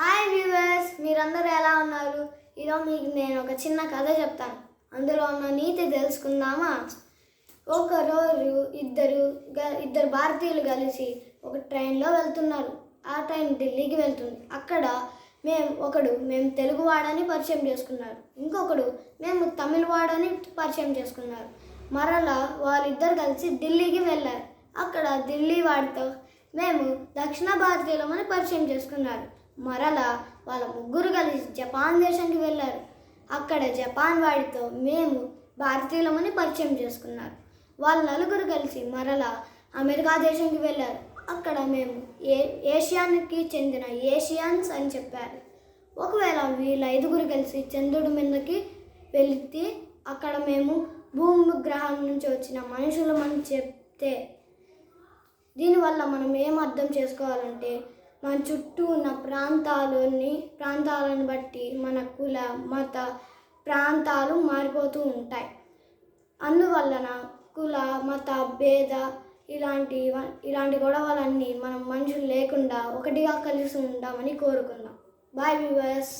Hi viewers మీరందరూ ఎలా ఉన్నారు? ఈరోజు మీకు నేను ఒక చిన్న కథ చెప్తాను. అందులో ఉన్న నీతి తెలుసుకుందామా? ఒకరోజు ఇద్దరు గ- ఇద్దరు భారతీయులు కలిసి ఒక ట్రైన్లో వెళ్తున్నారు. ఆ ట్రైన్ ఢిల్లీకి వెళ్తుంది. అక్కడ మేము ఒకడు మేము తెలుగువాడని పరిచయం చేసుకున్నారు ఇంకొకడు మేము తమిళ వాడని పరిచయం చేసుకున్నారు. మరలా వాళ్ళిద్దరు కలిసి ఢిల్లీకి వెళ్ళారు. అక్కడ ఢిల్లీ వాడితో మేము దక్షిణ భారతీయులమని పరిచయం చేసుకున్నారు. మరలా వాళ్ళ ముగ్గురు కలిసి జపాన్ దేశానికి వెళ్ళారు. అక్కడ జపాన్ వాడితో మేము భారతీయులమని పరిచయం చేసుకున్నారు. వాళ్ళ నలుగురు కలిసి మరలా అమెరికా దేశానికి వెళ్ళారు. అక్కడ మేము ఏ ఏషియానికి చెందిన ఏషియన్స్ అని చెప్పారు. ఒకవేళ వీళ్ళ ఐదుగురు కలిసి చంద్రుడి మీదకి వెళితే అక్కడ మేము భూమి గ్రహం నుంచి వచ్చిన మనుషులమని చెప్తే దీనివల్ల మనం ఏం అర్థం చేసుకోవాలంటే మన చుట్టూ ఉన్న ప్రాంతాలని ప్రాంతాలను బట్టి మన కుల మత ప్రాంతాలు మారిపోతూ ఉంటాయి. అందువలన కుల మత భేద ఇలాంటి ఇలాంటి గొడవలన్నీ మనం మనుషులు లేకుండా ఒకటిగా కలిసి ఉందామని కోరుకుందాం. Bye viewers